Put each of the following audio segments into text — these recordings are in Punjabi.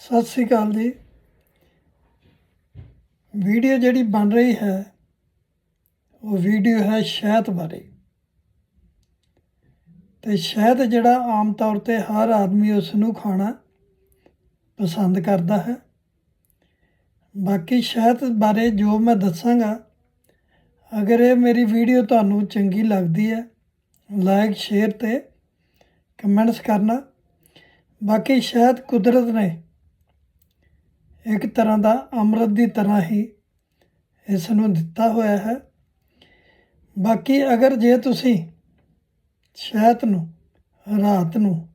ਸਤਿ ਸ੍ਰੀ ਅਕਾਲ ਜੀ। ਵੀਡੀਓ ਜਿਹੜੀ ਬਣ ਰਹੀ ਹੈ, ਉਹ ਵੀਡੀਓ ਹੈ ਸ਼ਹਿਦ ਬਾਰੇ। ਤੇ ਸ਼ਹਿਦ ਜਿਹੜਾ ਆਮ ਤੌਰ ਤੇ ਹਰ ਆਦਮੀ ਉਸ ਨੂੰ ਖਾਣਾ ਪਸੰਦ ਕਰਦਾ ਹੈ। ਬਾਕੀ ਸ਼ਹਿਦ ਬਾਰੇ ਜੋ ਮੈਂ ਦੱਸਾਂਗਾ, ਅਗਰ ਇਹ ਮੇਰੀ ਵੀਡੀਓ ਤੁਹਾਨੂੰ ਚੰਗੀ ਲੱਗਦੀ ਹੈ, ਲਾਈਕ, ਸ਼ੇਅਰ ਤੇ ਕਮੈਂਟਸ ਕਰਨਾ। ਬਾਕੀ ਸ਼ਹਿਦ ਕੁਦਰਤ ਨੇ ਇੱਕ ਤਰ੍ਹਾਂ ਦਾ ਅੰਮ੍ਰਿਤ ਦੀ ਤਰ੍ਹਾਂ ਹੀ ਇਸ ਨੂੰ ਦਿੱਤਾ ਹੋਇਆ ਹੈ। ਬਾਕੀ ਅਗਰ ਜੇ ਤੁਸੀਂ ਸ਼ਹਿਤ ਨੂੰ, ਰਾਤ ਨੂੰ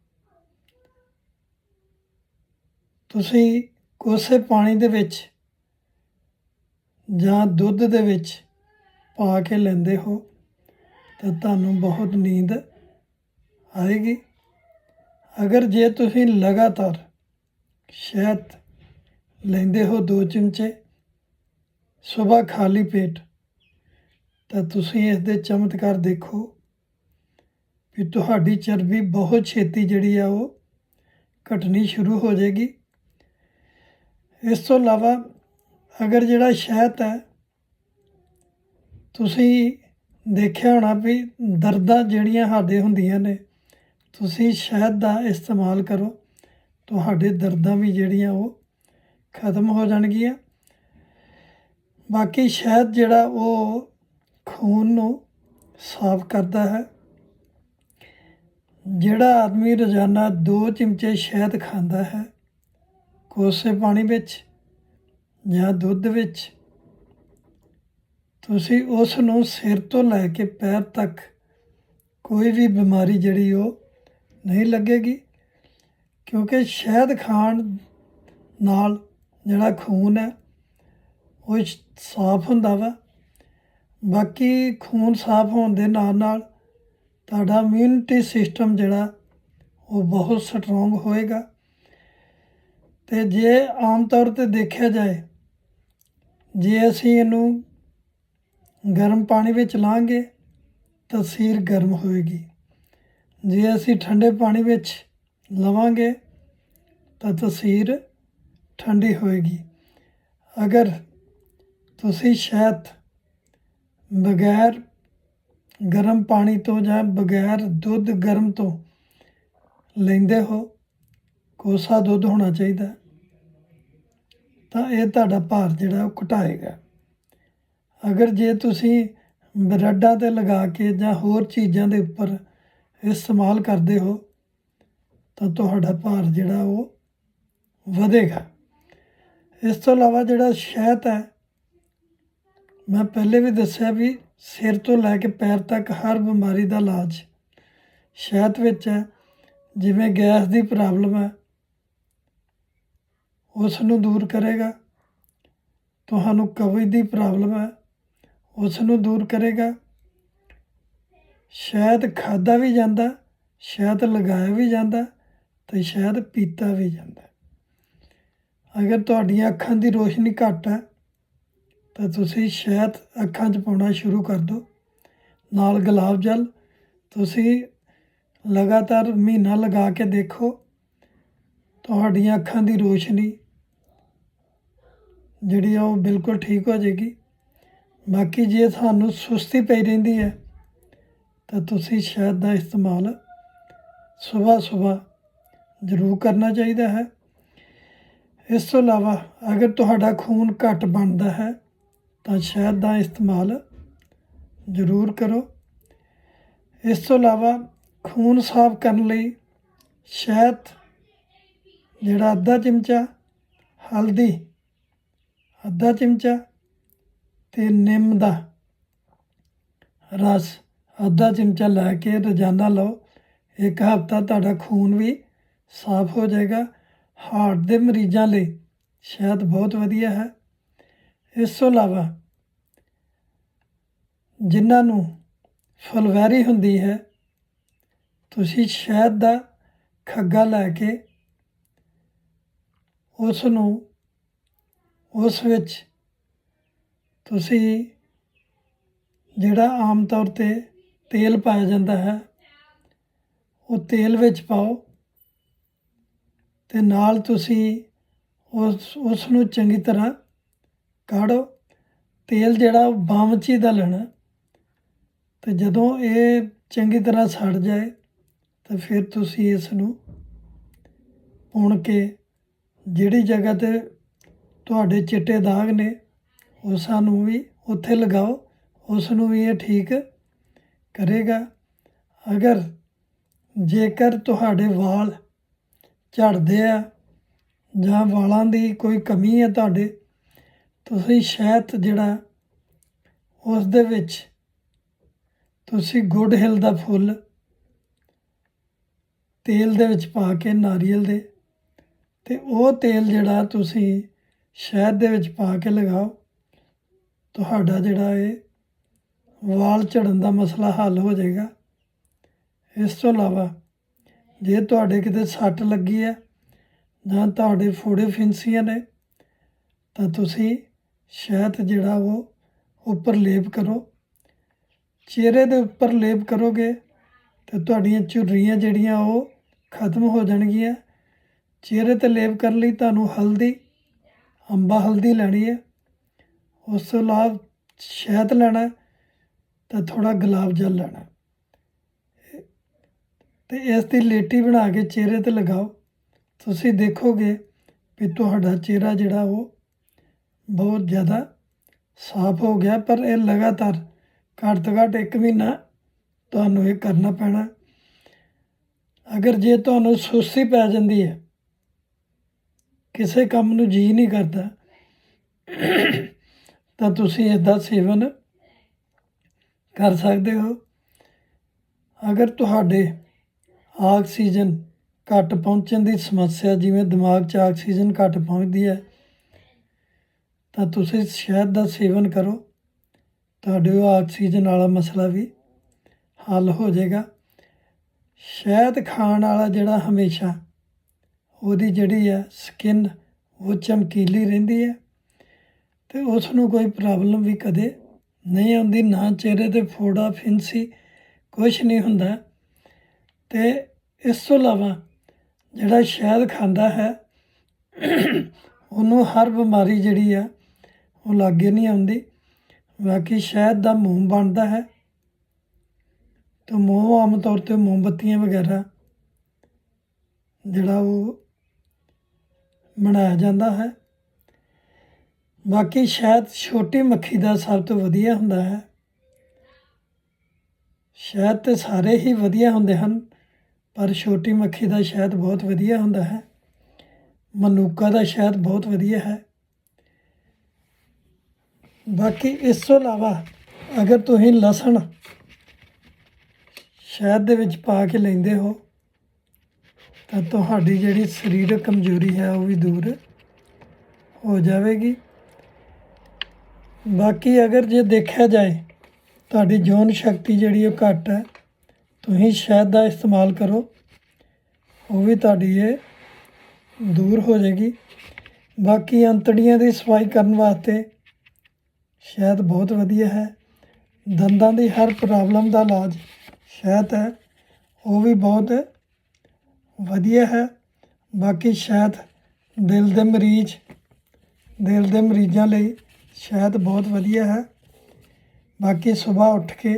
ਤੁਸੀਂ ਕੋਸੇ ਪਾਣੀ ਦੇ ਵਿੱਚ ਜਾਂ ਦੁੱਧ ਦੇ ਵਿੱਚ ਪਾ ਕੇ ਲੈਂਦੇ ਹੋ, ਤਾਂ ਤੁਹਾਨੂੰ ਬਹੁਤ ਨੀਂਦ ਆਏਗੀ। ਅਗਰ ਜੇ ਤੁਸੀਂ ਲਗਾਤਾਰ ਸ਼ਹਿਦ ਲੈਂਦੇ ਹੋ ਦੋ ਚਮਚੇ, ਸਵੇਰ ਖਾਲੀ ਪੇਟ। ਤਾਂ ਤੁਸੀਂ ਇਸ ਦੇ ਚਮਤਕਾਰ ਦੇਖੋ ਵੀ ਤੁਹਾਡੀ ਚਰਬੀ ਬਹੁਤ ਛੇਤੀ ਜਿਹੜੀ ਆ ਉਹ ਘਟਣੀ ਸ਼ੁਰੂ ਹੋ ਜਾਏਗੀ। ਇਸ ਤੋਂ ਇਲਾਵਾ ਅਗਰ ਜਿਹੜਾ ਸ਼ਹਿਦ ਹੈ, ਤੁਸੀਂ ਦੇਖਿਆ ਹੋਣਾ ਵੀ ਦਰਦਾਂ ਜਿਹੜੀਆਂ ਸਾਡੇ ਹੁੰਦੀਆਂ ਨੇ, ਤੁਸੀਂ ਸ਼ਹਿਦ ਦਾ ਇਸਤੇਮਾਲ ਕਰੋ, ਤੁਹਾਡੇ ਦਰਦਾਂ ਵੀ ਜਿਹੜੀਆਂ ਉਹ ਖਤਮ ਹੋ ਜਾਣਗੀਆਂ। ਬਾਕੀ ਸ਼ਹਿਦ ਜਿਹੜਾ ਉਹ ਖੂਨ ਨੂੰ ਸਾਫ਼ ਕਰਦਾ ਹੈ। ਜਿਹੜਾ ਆਦਮੀ ਰੋਜ਼ਾਨਾ 2 ਚਮਚੇ ਸ਼ਹਿਦ ਖਾਂਦਾ ਹੈ, ਕੋਸੇ ਪਾਣੀ ਵਿੱਚ ਜਾਂ ਦੁੱਧ ਵਿੱਚ, ਤੁਸੀਂ ਉਸ ਨੂੰ ਸਿਰ ਤੋਂ ਲੈ ਕੇ ਪੈਰ ਤੱਕ ਕੋਈ ਵੀ ਬਿਮਾਰੀ ਜਿਹੜੀ ਉਹ ਨਹੀਂ ਲੱਗੇਗੀ, ਕਿਉਂਕਿ ਸ਼ਹਿਦ ਖਾਣ ਨਾਲ ਜਿਹੜਾ ਖੂਨ ਹੈ, ਉਹ ਸਾਫ਼ ਹੁੰਦਾ ਵਾ। ਬਾਕੀ ਖੂਨ ਸਾਫ਼ ਹੋਣ ਦੇ ਨਾਲ ਨਾਲ ਤੁਹਾਡਾ ਇਮਿਊਨਿਟੀ ਸਿਸਟਮ ਜਿਹੜਾ, ਉਹ ਬਹੁਤ ਸਟਰੋਂਗ ਹੋਏਗਾ। ਤੇ ਜੇ ਆਮ ਤੌਰ ਤੇ ਦੇਖਿਆ ਜਾਏ, ਜੇ ਅਸੀਂ ਇਹਨੂੰ ਗਰਮ ਪਾਣੀ ਵਿੱਚ ਲਾਂਗੇ, ਤਾਂ ਸੀਰ ਗਰਮ ਹੋਏਗੀ। ਜੇ ਅਸੀਂ ਠੰਡੇ ਪਾਣੀ ਵਿੱਚ ਲਵਾਂਗੇ, ਤਾਂ ਤਸੀਰ ਠੰਡੀ ਹੋਏਗੀ। ਅਗਰ ਤੁਸੀਂ ਸ਼ਹਿਦ ਬਗੈਰ ਗਰਮ ਪਾਣੀ ਤੋਂ ਜਾਂ ਬਗੈਰ ਦੁੱਧ ਗਰਮ ਤੋਂ ਲੈਂਦੇ ਹੋ, ਕੋਸਾ ਦੁੱਧ ਹੋਣਾ ਚਾਹੀਦਾ ਤਾਂ ਇਹ ਤੁਹਾਡਾ ਭਾਰ ਜਿਹੜਾ ਉਹ ਘਟਾਏਗਾ। ਅਗਰ ਜੇ ਤੁਸੀਂ ਬਰੈਡਾਂ ਤੇ ਲਗਾ ਕੇ ਜਾਂ ਹੋਰ ਚੀਜ਼ਾਂ ਦੇ ਉੱਪਰ ਇਸਤੇਮਾਲ ਕਰਦੇ ਹੋ, ਤਾਂ ਤੁਹਾਡਾ ਭਾਰ ਜਿਹੜਾ ਉਹ ਵਧੇਗਾ। ਇਸ ਤੋਂ ਇਲਾਵਾ ਜਿਹੜਾ ਸ਼ਹਿਦ ਹੈ, ਮੈਂ ਪਹਿਲੇ ਵੀ ਦੱਸਿਆ ਵੀ ਸਿਰ ਤੋਂ ਲੈ ਕੇ ਪੈਰ ਤੱਕ ਹਰ ਬਿਮਾਰੀ ਦਾ ਇਲਾਜ ਸ਼ਹਿਦ ਵਿੱਚ ਹੈ, ਜਿਵੇਂ ਗੈਸ ਦੀ ਪ੍ਰੋਬਲਮ ਹੈ ਉਸ ਨੂੰ ਦੂਰ ਕਰੇਗਾ, ਤੁਹਾਨੂੰ ਕਬਜ਼ ਦੀ ਪ੍ਰੋਬਲਮ ਹੈ ਉਸ ਨੂੰ ਦੂਰ ਕਰੇਗਾ। ਸ਼ਹਿਦ ਖਾਦਾ ਵੀ ਜਾਂਦਾ ਸ਼ਹਿਦ ਲਗਾਇਆ ਵੀ ਜਾਂਦਾ ਤੇ ਸ਼ਹਿਦ ਪੀਤਾ ਵੀ ਜਾਂਦਾ। ਅਗਰ ਤੁਹਾਡੀਆਂ ਅੱਖਾਂ ਦੀ ਰੋਸ਼ਨੀ ਘੱਟ ਹੈ, ਤਾਂ ਤੁਸੀਂ ਸ਼ਹਿਦ ਅੱਖਾਂ 'ਚ ਪਾਉਣਾ ਸ਼ੁਰੂ ਕਰ ਦਿਓ। ਨਾਲ ਗੁਲਾਬ ਜਲ, ਤੁਸੀਂ ਲਗਾਤਾਰ ਮਹੀਨਾ ਲਗਾ ਕੇ ਦੇਖੋ, ਤੁਹਾਡੀਆਂ ਅੱਖਾਂ ਦੀ ਰੋਸ਼ਨੀ ਜਿਹੜੀ ਆ ਉਹ ਬਿਲਕੁਲ ਠੀਕ ਹੋ ਜਾਏਗੀ। ਬਾਕੀ ਜੇ ਤੁਹਾਨੂੰ ਸੁਸਤੀ ਪਈ ਰਹਿੰਦੀ ਹੈ, ਤਾਂ ਤੁਸੀਂ ਸ਼ਹਿਦ ਦਾ ਇਸਤੇਮਾਲ ਸਵੇਰ ਸਵੇਰ ਜ਼ਰੂਰ ਕਰਨਾ ਚਾਹੀਦਾ ਹੈ। ਇਸ ਤੋਂ ਇਲਾਵਾ ਅਗਰ ਤੁਹਾਡਾ ਖੂਨ ਘੱਟ ਬਣਦਾ ਹੈ, ਤਾਂ ਸ਼ਹਿਦ ਦਾ ਇਸਤੇਮਾਲ ਜ਼ਰੂਰ ਕਰੋ। ਇਸ ਤੋਂ ਇਲਾਵਾ ਖੂਨ ਸਾਫ਼ ਕਰਨ ਲਈ ਸ਼ਹਿਦ, ਜਿਹੜਾ ਅੱਧਾ ਚਮਚਾ, ਹਲਦੀ, ਅੱਧਾ ਚਮਚਾ ਤੇ ਨਿੰਮ ਦਾ ਰਸ ਅੱਧਾ ਚਮਚਾ ਲੈ ਕੇ ਰੋਜ਼ਾਨਾ ਲਓ। ਇੱਕ ਹਫ਼ਤਾ ਤੁਹਾਡਾ ਖੂਨ ਵੀ ਸਾਫ਼ ਹੋ ਜਾਏਗਾ। ਹਾਰਟ ਦੇ ਮਰੀਜ਼ਾਂ ਲਈ ਸ਼ਹਿਦ ਬਹੁਤ ਵਧੀਆ ਹੈ। ਇਸ ਤੋਂ ਇਲਾਵਾ ਜਿਨ੍ਹਾਂ ਨੂੰ ਫਲਵੈਰੀ ਹੁੰਦੀ ਹੈ, ਤੁਸੀਂ ਸ਼ਹਿਦ ਦਾ ਖੱਗਾ ਲੈ ਕੇ ਉਸ ਨੂੰ ਉਸ ਵਿੱਚ ਤੁਸੀਂ ਜਿਹੜਾ ਆਮ ਤੌਰ ਤੇ ਤੇਲ ਪਾਇਆ ਜਾਂਦਾ ਹੈ, ਉਹ ਤੇਲ ਵਿੱਚ ਪਾਓ। ਅਤੇ ਨਾਲ ਤੁਸੀਂ ਉਸ ਉਸ ਨੂੰ ਚੰਗੀ ਤਰ੍ਹਾਂ ਕਾੜੋ ਤੇਲ ਜਿਹੜਾ ਉਹ ਬਾਮਚੀ ਦਾ ਲੈਣਾ ਤੇ ਜਦੋਂ ਇਹ ਚੰਗੀ ਤਰ੍ਹਾਂ ਸੜ ਜਾਏ, ਤਾਂ ਫਿਰ ਤੁਸੀਂ ਇਸ ਨੂੰ ਪੁਣ ਕੇ ਜਿਹੜੀ ਜਗ੍ਹਾ ਤੇ ਤੁਹਾਡੇ ਚਿੱਟੇ ਦਾਗ ਨੇ ਉਸਾਂ ਨੂੰ ਵੀ ਉੱਥੇ ਲਗਾਓ। ਉਸ ਨੂੰ ਵੀ ਇਹ ਠੀਕ ਕਰੇਗਾ। ਅਗਰ ਜੇਕਰ ਤੁਹਾਡੇ ਵਾਲ ਝੜਦੇ ਆ ਜਾਂ ਵਾਲਾਂ ਦੀ ਕੋਈ ਕਮੀ ਹੈ ਤੁਹਾਡੇ, ਤੁਸੀਂ ਸ਼ਹਿਦ ਜਿਹੜਾ ਉਸ ਦੇ ਵਿੱਚ ਤੁਸੀਂ ਗੁੱਡ ਹਿਲ ਦਾ ਫੁੱਲ ਤੇਲ ਦੇ ਵਿੱਚ ਪਾ ਕੇ ਨਾਰੀਅਲ ਦੇ ਤੇ ਉਹ ਤੇਲ ਜਿਹੜਾ ਤੁਸੀਂ ਸ਼ਹਿਦ ਦੇ ਵਿੱਚ ਪਾ ਕੇ ਲਗਾਓ, ਤੁਹਾਡਾ ਜਿਹੜਾ ਇਹ ਵਾਲ ਝੜਨ ਦਾ ਮਸਲਾ ਹੱਲ ਹੋ ਜਾਏਗਾ। ਇਸ ਤੋਂ ਇਲਾਵਾ ਜੇ ਤੁਹਾਡੇ ਕਿਤੇ ਸੱਟ ਲੱਗੀ ਹੈ ਜਾਂ ਤੁਹਾਡੇ ਫੋੜੇ ਫਿੰਸੀਆਂ ਨੇ, ਤਾਂ ਤੁਸੀਂ ਸ਼ਹਿਦ ਜਿਹੜਾ ਉਹ ਉੱਪਰ ਲੇਪ ਕਰੋ। ਚਿਹਰੇ ਦੇ ਉੱਪਰ ਲੇਪ ਕਰੋਗੇ ਤੇ ਤੁਹਾਡੀਆਂ ਝੁਰੜੀਆਂ ਜਿਹੜੀਆਂ ਉਹ ਖਤਮ ਹੋ ਜਾਣਗੀਆਂ। ਚਿਹਰੇ ਤੇ ਲੇਪ ਕਰਨ ਲਈ ਤੁਹਾਨੂੰ ਹਲਦੀ, ਅੰਬਾ ਹਲਦੀ ਲੈਣੀ ਹੈ। ਉਸ ਤੋਂ ਇਲਾਵਾ ਸ਼ਹਿਦ ਲੈਣਾ ਤਾਂ ਥੋੜਾ ਗੁਲਾਬ ਜਲ ਲੈਣਾ ਤੇ ਇਸ ਦੀ ਲੇਟੀ ਬਣਾ ਕੇ ਚਿਹਰੇ ਤੇ ਲਗਾਓ। ਤੁਸੀਂ ਦੇਖੋਗੇ ਵੀ ਤੁਹਾਡਾ ਚਿਹਰਾ ਜਿਹੜਾ ਉਹ ਬਹੁਤ ਜ਼ਿਆਦਾ ਸਾਫ਼ ਹੋ ਗਿਆ, ਪਰ ਇਹ ਲਗਾਤਾਰ ਘੱਟ ਤੋਂ ਘੱਟ ਇੱਕ ਮਹੀਨਾ ਤੁਹਾਨੂੰ ਇਹ ਕਰਨਾ ਪੈਣਾ। ਅਗਰ ਜੇ ਤੁਹਾਨੂੰ ਸੁਸਤੀ ਪੈ ਜਾਂਦੀ ਹੈ, ਕਿਸੇ ਕੰਮ ਨੂੰ ਜੀ ਨਹੀਂ ਕਰਦਾ, ਤਾਂ ਤੁਸੀਂ ਇਸ ਦਾ ਸੇਵਨ ਕਰ ਸਕਦੇ ਹੋ। ਅਗਰ ਤੁਹਾਡੇ ਆਕਸੀਜਨ ਘੱਟ ਪਹੁੰਚਣ ਦੀ ਸਮੱਸਿਆ, ਜਿਵੇਂ ਦਿਮਾਗ 'ਚ ਆਕਸੀਜਨ ਘੱਟ ਪਹੁੰਚਦੀ ਹੈ, ਤਾਂ ਤੁਸੀਂ ਸ਼ਹਿਦ ਦਾ ਸੇਵਨ ਕਰੋ। ਤੁਹਾਡੇ ਉਹ ਆਕਸੀਜਨ ਵਾਲਾ ਮਸਲਾ ਵੀ ਹੱਲ ਹੋ ਜਾਏਗਾ। ਸ਼ਹਿਦ ਖਾਣ ਵਾਲਾ ਜਿਹੜਾ ਹਮੇਸ਼ਾ, ਉਹਦੀ ਜਿਹੜੀ ਹੈ ਸਕਿਨ, ਉਹ ਚਮਕੀਲੀ ਰਹਿੰਦੀ ਹੈ ਤੇ ਉਸ ਨੂੰ ਕੋਈ ਪ੍ਰੋਬਲਮ ਵੀ ਕਦੇ ਨਹੀਂ ਆਉਂਦੀ। ਨਾ ਚਿਹਰੇ ਤੇ ਫੋੜਾ, ਫਿੰਸੀ ਕੁਝ ਨਹੀਂ ਹੁੰਦਾ। ਤੇ ਇਸ ਤੋਂ ਇਲਾਵਾ ਜਿਹੜਾ ਸ਼ਹਿਦ ਖਾਂਦਾ ਹੈ, ਉਹਨੂੰ ਹਰ ਬਿਮਾਰੀ ਜਿਹੜੀ ਆ, ਉਹ ਲਾਗੇ ਨਹੀਂ ਆਉਂਦੀ। ਬਾਕੀ ਸ਼ਹਿਦ ਦਾ ਮੋਮ ਬਣਦਾ ਹੈ। ਤਾਂ ਮੋਮ ਆਮ ਤੌਰ ਤੇ ਮੋਮਬੱਤੀਆਂ ਵਗੈਰਾ ਜਿਹੜਾ ਉਹ ਬਣਾਇਆ ਜਾਂਦਾ ਹੈ। ਬਾਕੀ ਸ਼ਹਿਦ ਛੋਟੀ ਮੱਖੀ ਦਾ ਸਭ ਤੋਂ ਵਧੀਆ ਹੁੰਦਾ ਹੈ। ਸ਼ਹਿਦ ਤੇ ਸਾਰੇ ਹੀ ਵਧੀਆ ਹੁੰਦੇ ਹਨ। ਪਰ ਛੋਟੀ ਮੱਖੀ ਦਾ ਸ਼ਹਿਦ ਬਹੁਤ ਵਧੀਆ ਹੁੰਦਾ ਹੈ। ਮਨੂਕਾ ਦਾ ਸ਼ਹਿਦ ਬਹੁਤ ਵਧੀਆ ਹੈ। ਬਾਕੀ ਇਸ ਤੋਂ ਇਲਾਵਾ ਅਗਰ ਤੁਸੀਂ ਲਸਣ ਸ਼ਹਿਦ ਦੇ ਵਿੱਚ ਪਾ ਕੇ ਲੈਂਦੇ ਹੋ, ਤਾਂ ਤੁਹਾਡੀ ਜਿਹੜੀ ਸਰੀਰਕ ਕਮਜ਼ੋਰੀ ਹੈ ਉਹ ਵੀ ਦੂਰ ਹੋ ਜਾਵੇਗੀ। ਬਾਕੀ ਅਗਰ ਜੇ ਦੇਖਿਆ ਜਾਏ, ਤੁਹਾਡੀ ਜੋਨ ਸ਼ਕਤੀ ਜਿਹੜੀ ਉਹ ਘੱਟ ਹੈ ਤੁਸੀਂ ਸ਼ਹਿਦ ਦਾ ਇਸਤੇਮਾਲ ਕਰੋ, ਉਹ ਵੀ ਤੁਹਾਡੀ ਇਹ ਦੂਰ ਹੋ ਜਾਏਗੀ। ਬਾਕੀ ਅੰਤੜੀਆਂ ਦੀ ਸਫ਼ਾਈ ਕਰਨ ਵਾਸਤੇ ਸ਼ਹਿਦ ਬਹੁਤ ਵਧੀਆ ਹੈ। ਦੰਦਾਂ ਦੀ ਹਰ ਪ੍ਰੋਬਲਮ ਦਾ ਇਲਾਜ ਸ਼ਹਿਦ ਹੈ, ਉਹ ਵੀ ਬਹੁਤ ਵਧੀਆ ਹੈ। ਬਾਕੀ ਸ਼ਹਿਦ ਦਿਲ ਦੇ ਮਰੀਜ਼, ਦਿਲ ਦੇ ਮਰੀਜ਼ਾਂ ਲਈ ਸ਼ਹਿਦ ਬਹੁਤ ਵਧੀਆ ਹੈ। ਬਾਕੀ ਸਵੇਰ ਉੱਠ ਕੇ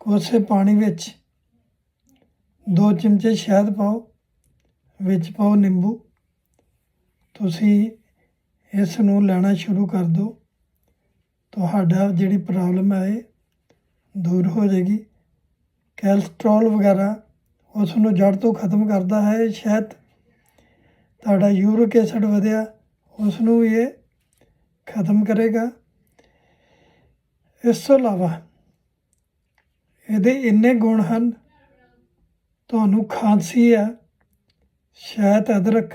ਕੋਸੇ ਪਾਣੀ ਵਿੱਚ ਦੋ ਚਮਚੇ ਸ਼ਹਿਦ ਪਾਓ, ਵਿੱਚ ਪਾਓ ਨਿੰਬੂ। ਤੁਸੀਂ ਇਸ ਨੂੰ ਲੈਣਾ ਸ਼ੁਰੂ ਕਰ ਦਿਓ। ਤੁਹਾਡਾ ਜਿਹੜੀ ਪ੍ਰੋਬਲਮ ਹੈ ਇਹ ਦੂਰ ਹੋ ਜਾਏਗੀ। ਕੈਲਸਟ੍ਰੋਲ ਵਗੈਰਾ ਉਸ ਨੂੰ ਜੜ ਤੋਂ ਖਤਮ ਕਰਦਾ ਹੈ ਇਹ ਸ਼ਹਿਦ। ਤੁਹਾਡਾ ਯੂਰਿਕ ਐਸਿਡ ਵਧਿਆ, ਉਸ ਨੂੰ ਇਹ ਖਤਮ ਕਰੇਗਾ। ਇਸ ਤੋਂ ਇਲਾਵਾ, ਇਹਦੇ ਇੰਨੇ ਗੁਣ ਹਨ ਤੁਹਾਨੂੰ ਖਾਂਸੀ ਆ ਸ਼ਹਿਦ, ਅਦਰਕ,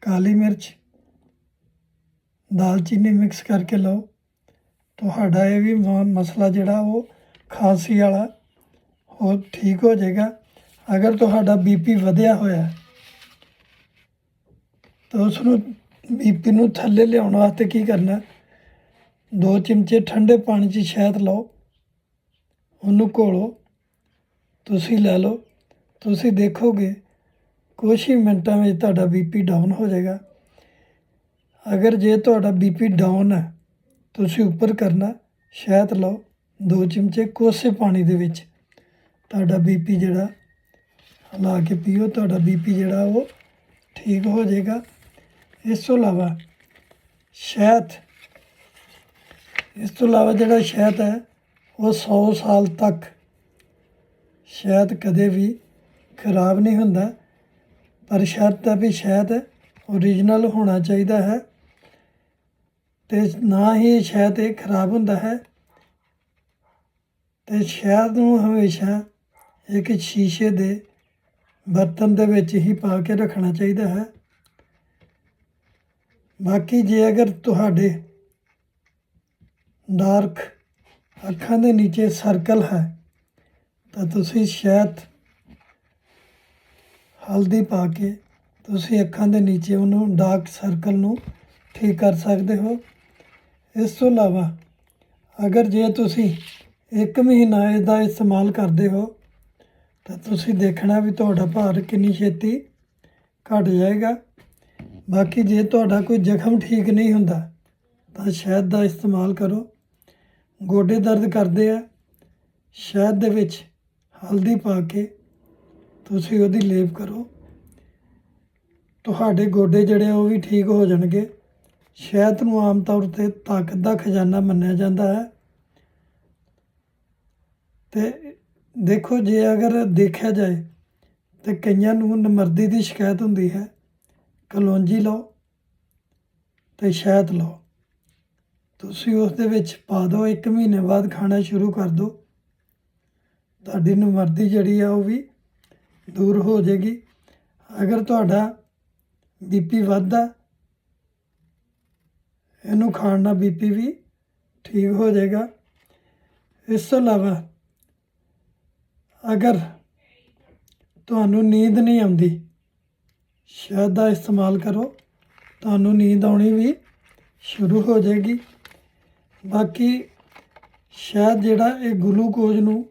ਕਾਲੀ ਮਿਰਚ, ਦਾਲਚੀਨੀ ਮਿਕਸ ਕਰਕੇ ਲਓ। ਤੁਹਾਡਾ ਇਹ ਵੀ ਮ- ਮਸਲਾ ਜਿਹੜਾ ਉਹ ਖਾਂਸੀ ਵਾਲਾ ਉਹ ਠੀਕ ਹੋ ਜਾਏਗਾ। ਅਗਰ ਤੁਹਾਡਾ ਬੀਪੀ ਵਧਿਆ ਹੋਇਆ ਤਾਂ ਉਸ ਨੂੰ ਬੀਪੀ ਨੂੰ ਥੱਲੇ ਲਿਆਉਣ ਵਾਸਤੇ ਕੀ ਕਰਨਾ ਦੋ ਚਮਚੇ ਠੰਡੇ ਪਾਣੀ 'ਚ ਸ਼ਹਿਦ ਲਓ। ਉਹਨੂੰ ਘੋਲੋ। ਤੁਸੀਂ ਲੈ ਲਓ। ਤੁਸੀਂ ਦੇਖੋਗੇ, ਕੁਛ ਹੀ ਮਿੰਟਾਂ ਵਿੱਚ ਤੁਹਾਡਾ ਬੀਪੀ ਡਾਊਨ ਹੋ ਜਾਏਗਾ। ਅਗਰ ਜੇ ਤੁਹਾਡਾ ਬੀਪੀ ਡਾਊਨ ਹੈ, ਤੁਸੀਂ ਉੱਪਰ ਕਰਨਾ, ਸ਼ਹਿਦ ਲਓ, ਦੋ ਚਮਚੇ ਕੋਸੇ ਪਾਣੀ ਦੇ ਵਿੱਚ। ਤੁਹਾਡਾ ਬੀਪੀ ਜਿਹੜਾ ਹਿਲਾ ਕੇ ਪੀਓ, ਤੁਹਾਡਾ ਬੀਪੀ ਜਿਹੜਾ ਉਹ ਠੀਕ ਹੋ ਜਾਏਗਾ। ਇਸ ਤੋਂ ਇਲਾਵਾ ਸ਼ਹਿਦ, ਇਸ ਤੋਂ ਇਲਾਵਾ ਜਿਹੜਾ ਸ਼ਹਿਦ ਹੈ, ਉਹ 100 ਸਾਲ ਤੱਕ ਸ਼ਹਿਦ ਕਦੇ ਵੀ ਖਰਾਬ ਨਹੀਂ ਹੁੰਦਾ, ਪਰ ਸ਼ਰਤ ਹੈ ਵੀ ਸ਼ਹਿਦ ਓਰੀਜਨਲ ਹੋਣਾ ਚਾਹੀਦਾ ਹੈ ਤੇ ਨਾ ਹੀ ਸ਼ਹਿਦ ਇਹ ਖਰਾਬ ਹੁੰਦਾ ਹੈ। ਤੇ ਸ਼ਹਿਦ ਨੂੰ ਹਮੇਸ਼ਾ ਇੱਕ ਸ਼ੀਸ਼ੇ ਦੇ ਬਰਤਨ ਦੇ ਵਿੱਚ ਹੀ ਪਾ ਕੇ ਰੱਖਣਾ ਚਾਹੀਦਾ ਹੈ। ਬਾਕੀ ਜੇ ਅਗਰ ਤੁਹਾਡੇ ਡਾਰਕ ਅੱਖਾਂ ਦੇ ਨੀਚੇ ਸਰਕਲ ਹੈ, ਤਾਂ ਤੁਸੀਂ ਸ਼ਾਇਦ ਹਲਦੀ ਪਾ ਕੇ ਤੁਸੀਂ ਅੱਖਾਂ ਦੇ ਨੀਚੇ ਉਹਨੂੰ ਡਾਰਕ ਸਰਕਲ ਨੂੰ ਠੀਕ ਕਰ ਸਕਦੇ ਹੋ। ਇਸ ਤੋਂ ਇਲਾਵਾ ਅਗਰ ਜੇ ਤੁਸੀਂ ਇੱਕ ਮਹੀਨਾ ਇਹਦਾ ਇਸਤੇਮਾਲ ਕਰਦੇ ਹੋ, ਤਾਂ ਤੁਸੀਂ ਦੇਖਣਾ ਵੀ ਤੁਹਾਡਾ ਭਾਰ ਕਿੰਨੀ ਛੇਤੀ ਘਟ ਜਾਏਗਾ। ਬਾਕੀ ਜੇ ਤੁਹਾਡਾ ਕੋਈ ਜ਼ਖਮ ਠੀਕ ਨਹੀਂ ਹੁੰਦਾ, ਤਾਂ ਸ਼ਹਿਦ ਦਾ ਇਸਤੇਮਾਲ ਕਰੋ। ਗੋਡੇ ਦਰਦ ਕਰਦੇ ਆ। ਸ਼ਹਿਦ ਦੇ ਵਿੱਚ ਹਲਦੀ ਪਾ ਕੇ ਤੁਸੀਂ ਉਹਦੀ ਲੇਪ ਕਰੋ। ਤੁਹਾਡੇ ਗੋਡੇ ਜਿਹੜੇ ਆ, ਉਹ ਵੀ ਠੀਕ ਹੋ ਜਾਣਗੇ। ਸ਼ਹਿਦ ਨੂੰ ਆਮ ਤੌਰ ਤੇ ਤਾਕਤ ਦਾ ਖਜ਼ਾਨਾ ਮੰਨਿਆ ਜਾਂਦਾ ਹੈ। ਤੇ ਦੇਖੋ, ਜੇ ਅਗਰ ਦੇਖਿਆ ਜਾਏ, ਤੇ ਕਈਆਂ ਨੂੰ ਨਮਰਦੀ ਦੀ ਸ਼ਿਕਾਇਤ ਹੁੰਦੀ ਹੈ, ਕਲੌਂਜੀ ਲਓ ਤੇ ਸ਼ਹਿਦ ਲਓ। ਤੁਸੀਂ ਉਸ ਦੇ ਵਿੱਚ ਪਾ ਦਿਓ, ਇੱਕ ਮਹੀਨੇ ਬਾਅਦ ਖਾਣਾ ਸ਼ੁਰੂ ਕਰ ਦਿਓ। ਤੁਹਾਡੀ ਨਮਰਦੀ ਜਿਹੜੀ ਆ, ਉਹ ਵੀ ਦੂਰ ਹੋ ਜਾਏਗੀ। ਅਗਰ ਤੁਹਾਡਾ ਬੀਪੀ ਵੱਧਦਾ, ਇਹਨੂੰ ਖਾਣ ਨਾਲ ਬੀਪੀ ਵੀ ਠੀਕ ਹੋ ਜਾਏਗਾ। ਇਸ ਤੋਂ ਇਲਾਵਾ ਅਗਰ ਤੁਹਾਨੂੰ ਨੀਂਦ ਨਹੀਂ ਆਉਂਦੀ ਸ਼ਹਿਦ ਦਾ ਇਸਤੇਮਾਲ ਕਰੋ, ਤੁਹਾਨੂੰ ਨੀਂਦ ਆਉਣੀ ਵੀ ਸ਼ੁਰੂ ਹੋ ਜਾਏਗੀ। ਬਾਕੀ ਸ਼ਹਿਦ ਜਿਹੜਾ ਇਹ ਗਲੂਕੋਜ਼ ਨੂੰ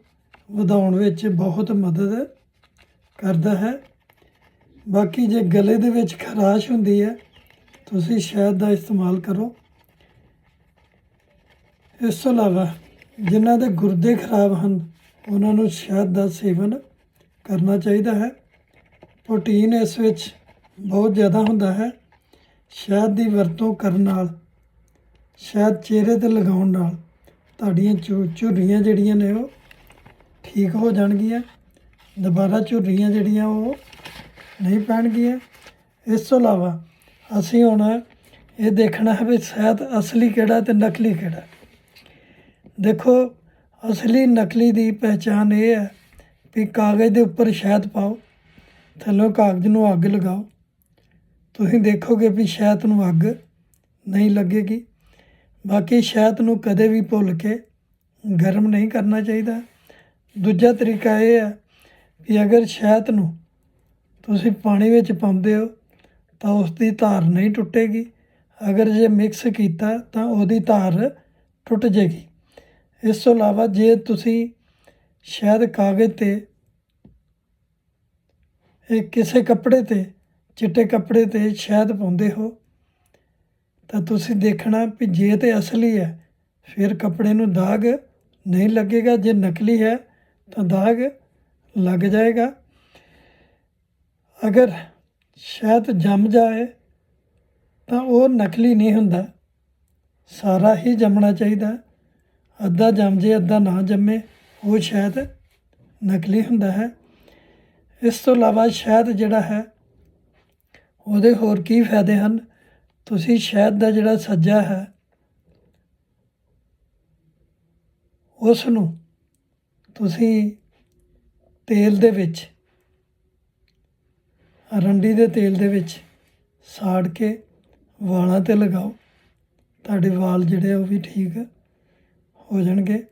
ਵਧਾਉਣ ਵਿੱਚ ਬਹੁਤ ਮਦਦ ਕਰਦਾ ਹੈ। ਬਾਕੀ ਜੇ ਗਲੇ ਦੇ ਵਿੱਚ ਖਰਾਸ਼ ਹੁੰਦੀ ਹੈ, ਤੁਸੀਂ ਸ਼ਹਿਦ ਦਾ ਇਸਤੇਮਾਲ ਕਰੋ। ਇਸ ਤੋਂ ਇਲਾਵਾ ਜਿਨ੍ਹਾਂ ਦੇ ਗੁਰਦੇ ਖਰਾਬ ਹਨ, ਉਹਨਾਂ ਨੂੰ ਸ਼ਹਿਦ ਦਾ ਸੇਵਨ ਕਰਨਾ ਚਾਹੀਦਾ ਹੈ। ਪ੍ਰੋਟੀਨ ਇਸ ਵਿੱਚ ਬਹੁਤ ਜ਼ਿਆਦਾ ਹੁੰਦਾ ਹੈ। ਸ਼ਹਿਦ ਦੀ ਵਰਤੋਂ ਕਰਨ ਨਾਲ, ਸ਼ਹਿਦ ਚਿਹਰੇ ਤੇ ਲਗਾਉਣ ਨਾਲ, ਤੁਹਾਡੀਆਂ ਝੁ ਝੁਰੜੀਆਂ ਜਿਹੜੀਆਂ ਨੇ ਉਹ ਠੀਕ ਹੋ ਜਾਣਗੀਆਂ। ਦੁਬਾਰਾ ਝੁਰੜੀਆਂ ਜਿਹੜੀਆਂ ਉਹ ਨਹੀਂ ਪੈਣਗੀਆਂ। ਇਸ ਤੋਂ ਇਲਾਵਾ ਅਸੀਂ ਹੁਣ ਇਹ ਦੇਖਣਾ ਹੈ ਵੀ ਸ਼ਹਿਦ ਅਸਲੀ ਕਿਹੜਾ ਤੇ ਨਕਲੀ ਕਿਹੜਾ। ਦੇਖੋ, ਅਸਲੀ ਨਕਲੀ ਦੀ ਪਹਿਚਾਨ ਇਹ ਹੈ ਵੀ ਕਾਗਜ਼ ਦੇ ਉੱਪਰ ਸ਼ਹਿਦ ਪਾਓ, ਥੱਲੋਂ ਕਾਗਜ਼ ਨੂੰ ਅੱਗ ਲਗਾਓ। ਤੁਸੀਂ ਦੇਖੋਗੇ ਵੀ ਸ਼ਹਿਦ ਨੂੰ ਅੱਗ ਨਹੀਂ ਲੱਗੇਗੀ। ਬਾਕੀ ਸ਼ਹਿਦ ਨੂੰ ਕਦੇ ਵੀ ਭੁੱਲ ਕੇ ਗਰਮ ਨਹੀਂ ਕਰਨਾ ਚਾਹੀਦਾ। ਦੂਜਾ ਤਰੀਕਾ ਇਹ ਹੈ ਵੀ ਅਗਰ ਸ਼ਹਿਦ ਨੂੰ ਤੁਸੀਂ ਪਾਣੀ ਵਿੱਚ ਪਾਉਂਦੇ ਹੋ, ਤਾਂ ਉਸ ਦੀ ਧਾਰ ਨਹੀਂ ਟੁੱਟੇਗੀ। ਅਗਰ ਜੇ ਮਿਕਸ ਕੀਤਾ, ਤਾਂ ਉਹਦੀ ਧਾਰ ਟੁੱਟ ਜੇਗੀ ਇਸ ਤੋਂ ਇਲਾਵਾ ਜੇ ਤੁਸੀਂ ਸ਼ਾਇਦ ਕਾਗਜ਼ ਤੇ, ਇਹ ਕਿਸੇ ਕੱਪੜੇ ਤੇ, ਚਿੱਟੇ ਕੱਪੜੇ ਤੇ ਸ਼ਾਇਦ ਪਾਉਂਦੇ ਹੋ, ਤਾਂ ਤੁਸੀਂ ਦੇਖਣਾ ਵੀ ਜੇ ਤੇ ਅਸਲੀ ਹੈ, ਫਿਰ ਕੱਪੜੇ ਨੂੰ ਦਾਗ ਨਹੀਂ ਲੱਗੇਗਾ। ਜੇ ਨਕਲੀ ਹੈ, ਤਾਂ ਦਾਗ ਲੱਗ ਜਾਏਗਾ। ਅਗਰ ਸ਼ਾਇਦ ਜੰਮ ਜਾਏ, ਤਾਂ ਉਹ ਨਕਲੀ ਨਹੀਂ ਹੁੰਦਾ। ਸਾਰਾ ਹੀ ਜੰਮਣਾ ਚਾਹੀਦਾ। ਅੱਧਾ ਜੰਮ ਜੇ, ਅੱਧਾ ਨਾ ਜੰਮੇ, ਉਹ ਸ਼ਾਇਦ ਨਕਲੀ ਹੁੰਦਾ ਹੈ। ਇਸ ਤੋਂ ਇਲਾਵਾ ਸ਼ਾਇਦ ਜਿਹੜਾ ਹੈ, ਉਹਦੇ ਹੋਰ ਕੀ ਫਾਇਦੇ ਹਨ? ਤੁਸੀਂ ਸ਼ਹਿਦ ਦਾ ਜਿਹੜਾ ਸੱਜਾ ਹੈ ਉਸ ਨੂੰ ਤੁਸੀਂ ਤੇਲ ਦੇ ਵਿੱਚ, ਰੰਡੀ ਦੇ ਤੇਲ ਦੇ ਵਿੱਚ ਸਾੜ ਕੇ ਵਾਲਾਂ ਤੇ ਲਗਾਓ। ਤੁਹਾਡੇ ਵਾਲ ਜਿਹੜੇ ਆ ਉਹ ਵੀ ਠੀਕ ਹੋ ਜਾਣਗੇ।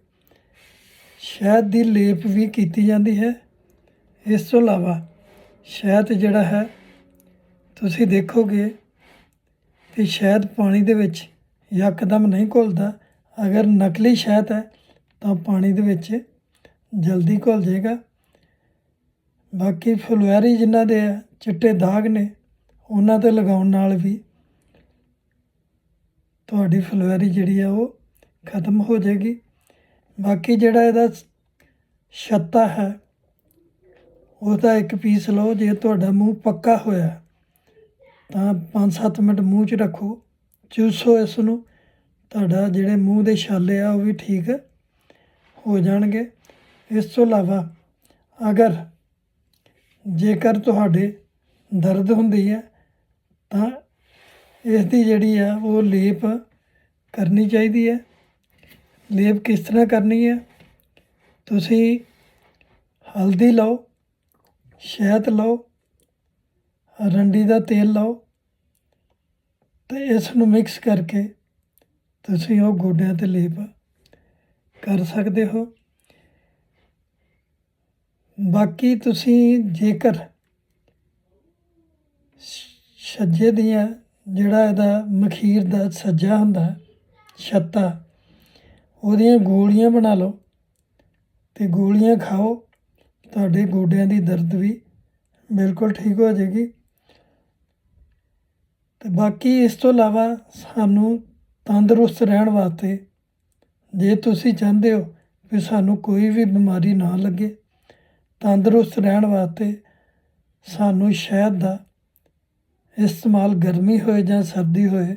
ਸ਼ਹਿਦ ਦੀ ਲੇਪ ਵੀ ਕੀਤੀ ਜਾਂਦੀ ਹੈ। ਇਸ ਤੋਂ ਇਲਾਵਾ ਸ਼ਹਿਦ ਜਿਹੜਾ ਹੈ, ਤੁਸੀਂ ਦੇਖੋਗੇ ਕਿ ਸ਼ਹਿਦ ਪਾਣੀ ਦੇ ਵਿੱਚ ਯਕਦਮ ਨਹੀਂ ਘੁਲਦਾ। ਅਗਰ ਨਕਲੀ ਸ਼ਹਿਦ ਹੈ, ਤਾਂ ਪਾਣੀ ਦੇ ਵਿੱਚ ਜਲਦੀ ਘੁਲ ਜਾਏਗਾ। ਬਾਕੀ ਫੁਲਵੈਰੀ ਜਿਨ੍ਹਾਂ ਦੇ ਆ, ਚਿੱਟੇ ਦਾਗ ਨੇ, ਉਹਨਾਂ ਤੇ ਲਗਾਉਣ ਨਾਲ ਵੀ ਤੁਹਾਡੀ ਫੁਲਵੈਰੀ ਜਿਹੜੀ ਆ ਉਹ ਖਤਮ ਹੋ ਜਾਏਗੀ। ਬਾਕੀ ਜਿਹੜਾ ਇਹਦਾ ਛੱਤਾ ਹੈ ਉਹਦਾ ਇੱਕ ਪੀਸ ਲਓ, ਜੇ ਤੁਹਾਡਾ ਮੂੰਹ ਪੱਕਾ ਹੋਇਆ ਤਾਂ 5-7 ਮਿੰਟ ਮੂੰਹ 'ਚ ਰੱਖੋ। ਚੂਸੋ ਇਸ ਨੂੰ, ਤੁਹਾਡਾ ਜਿਹੜੇ ਮੂੰਹ ਦੇ ਛਾਲੇ ਆ, ਉਹ ਵੀ ਠੀਕ ਹੋ ਜਾਣਗੇ। ਇਸ ਤੋਂ ਇਲਾਵਾ ਅਗਰ ਜੇਕਰ ਤੁਹਾਡੇ ਦਰਦ ਹੁੰਦੀ ਹੈ, ਤਾਂ ਇਸ ਦੀ ਜਿਹੜੀ ਆ, ਉਹ ਲੇਪ ਕਰਨੀ ਚਾਹੀਦੀ ਹੈ। ਲੇਪ ਕਿਸ ਤਰ੍ਹਾਂ ਕਰਨੀ ਹੈ? ਤੁਸੀਂ ਹਲਦੀ ਲਓ, ਸ਼ਹਿਦ ਲਓ, ਰੰਡੀ ਦਾ ਤੇਲ ਲਓ, ਤੇ ਇਸ ਨੂੰ ਮਿਕਸ ਕਰਕੇ ਤੁਸੀਂ ਉਹ ਗੋਡਿਆਂ ਤੇ ਲੇਪ ਕਰ ਸਕਦੇ ਹੋ। ਬਾਕੀ ਤੁਸੀਂ ਜੇਕਰ ਛੱਜੇ ਦੀਆਂ ਜਿਹੜਾ ਇਹਦਾ ਮਖੀਰ ਦਾ ਸੱਜਾ ਹੁੰਦਾ, ਛੱਤਾ, ਉਹਦੀਆਂ ਗੋਲੀਆਂ ਬਣਾ ਲਓ ਤੇ ਗੋਲੀਆਂ ਖਾਓ, ਤੁਹਾਡੇ ਗੋਡਿਆਂ ਦੀ ਦਰਦ ਵੀ ਬਿਲਕੁਲ ਠੀਕ ਹੋ ਜਾਏਗੀ। ਤੇ ਬਾਕੀ ਇਸ ਤੋਂ ਇਲਾਵਾ ਸਾਨੂੰ ਤੰਦਰੁਸਤ ਰਹਿਣ ਵਾਸਤੇ ਜੇ ਤੁਸੀਂ ਚਾਹੁੰਦੇ ਹੋ ਕਿ ਸਾਨੂੰ ਕੋਈ ਵੀ ਬਿਮਾਰੀ ਨਾ ਲੱਗੇ ਤੰਦਰੁਸਤ ਰਹਿਣ ਵਾਸਤੇ ਸਾਨੂੰ ਸ਼ਹਿਦ ਦਾ ਇਸਤੇਮਾਲ ਗਰਮੀ ਹੋਏ ਜਾਂ ਸਰਦੀ ਹੋਏ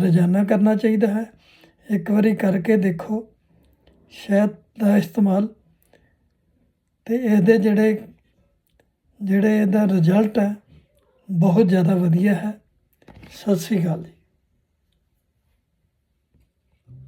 ਰੋਜ਼ਾਨਾ ਕਰਨਾ ਚਾਹੀਦਾ ਹੈ। ਇੱਕ ਵਾਰੀ ਕਰਕੇ ਦੇਖੋ, ਸ਼ਹਿਦ ਦਾ ਇਸਤੇਮਾਲ ਤੇ ਇਹਦੇ ਜਿਹੜੇ ਜਿਹੜੇ ਇਹਦਾ ਰਿਜ਼ਲਟ ਹੈ, ਬਹੁਤ ਜ਼ਿਆਦਾ ਵਧੀਆ ਹੈ। ਸਤਿ ਸ਼੍ਰੀ ਅਕਾਲ ਜੀ।